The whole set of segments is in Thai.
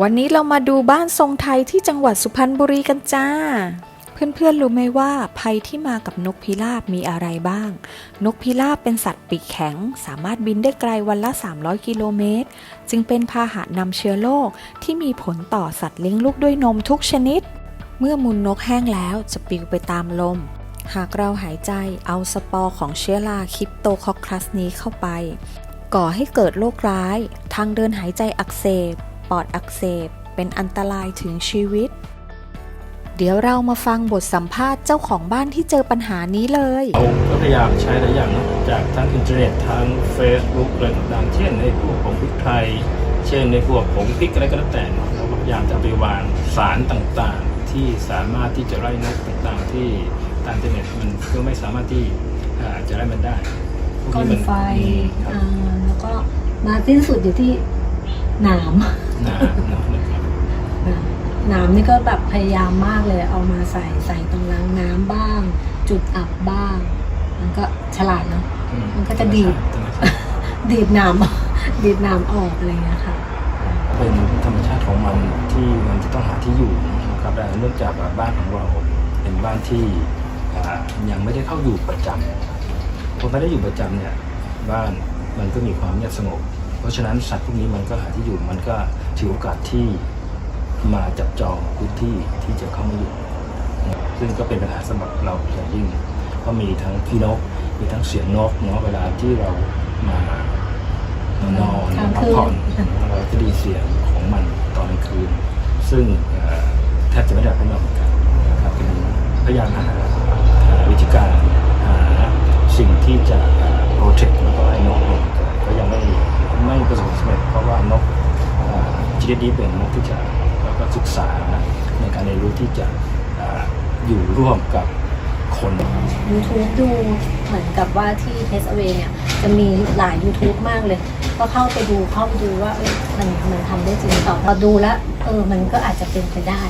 วันนี้เรามาดูบ้านทรงไทยที่จังหวัดสุพรรณบุรีกันจ้า เพื่อนๆรู้ไหมว่าภัยที่มากับนกพิราบมีอะไรบ้าง นกพิราบเป็นสัตว์ปีกแข็ง สามารถบินได้ไกลวันละ 300 กิโลเมตร จึงเป็นพาหะนำเชื้อโรคที่มีผลต่อสัตว์เลี้ยงลูกด้วยนมทุกชนิด เมื่อมูลนกแห้งแล้วจะปลิวไปตามลม หากเราหายใจเอาสปอร์ของเชื้อราคริปโตคอคัสนี้เข้าไป ก่อให้เกิดโรคร้าย ทางเดินหายใจอักเสบ ปอดอักเสบเป็นอันตรายถึงชีวิต เดี๋ยวเรามาฟังบทสัมภาษณ์เจ้าของบ้านที่เจอปัญหานี้เลย เราก็พยายามใช้หลายอย่างเนอะจากทั้งอินเทอร์เน็ตทั้ง Facebook อะไรต่างๆเช่นในพวกผงพริกไทย เช่นในพวกผงพริกอะไรก็แล้วแต่เนอะเราก็พยายามจะเอาไปวางสารต่างๆ ที่สามารถที่จะไล่นกต่างๆ ที่ทางอินเทอร์เน็ตมันก็ไม่สามารถที่อ่าจะไล่มันได้พวก้อนมัไฟอืมครับ อ่าแล้วก็มาสิ้นสุดอยู่ที่ หนามหนาหนานะครับหนามนี่ก็แบบพยายามมากเลย เอามาใส่ใส่ตรงรางน้ำบ้าง จุดอับบ้าง มันก็ฉลาดเนาะ อืมันก็จะดีด ธรรมชาติดีดหนาม ดีดหนามออกอะไรเงี้ยค่ะ เป็นธรรมชาติของมันที่มันจะต้องหาที่อยู่นะครับและเนื่องจากว่าบ้านของเราเป็นบ้านที่อ่ายังไม่ได้เข้าอยู่ประจำพอไม่ได้อยู่ประจำเนี่ยบ้านมันก็มีความเงียบสงบเพ ราะฉะนั้นสัตว์พวกนี้มันก็หาที่อยู่มันก็ถือโอกาสที่มาจับจองพื้นที่ที่จะเข้ามาอยู่ ซึ่งก็เป็นปัญหาสำหรับเราอย่างยิ่งเพราะมีทั้งพี่นก มีทั้งเสียงนกเนาะเวลาที่เรามานอนกลางพัคืกนผ่อนเราจะไดีเสียงของมันตอนกลางคืน ซึ่งเอ่อแทบจะไม่ได้ภายนอกเหมือนกันนะครับเป็นพยายามหาหาวิธีการหาสิ่งที่จะโปรเทคแล้วก็ให้นกเนี่ยก็ยังไม่ ไม่ประสบความสำเร็จเพราะว่านกจีดีเป็นนกที่จะแล้วก็ศึกษานะในการเรียนรู้ที่จะอ่าอยู่ร่วมกับคน YouTube ดูเหมือนกับว่าที่ Test Away เนี่ยจะมีหลาย YouTube มากเลย ก็เข้าไปดูเข้าไปดูว่าเอ้ยมันมันทำได้จริงหรือเปล่าพอดูแล้วเออมันก็อาจจะเป็นไปได้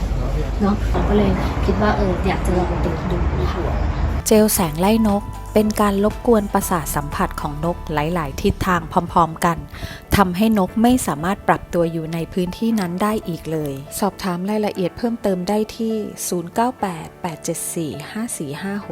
เนาะเราก็เลยคิดว่าเอออยากจะลองดูดูค่ะเจลแสงไล่นก เป็นการรบกวนประสาทสัมผัสของนกหลาย ๆ ทิศทางพร้อม ๆ กันทำให้นกไม่สามารถปรับตัวอยู่ในพื้นที่นั้นได้อีกเลย สอบถามรายละเอียดเพิ่มเติมได้ที่ 0988745456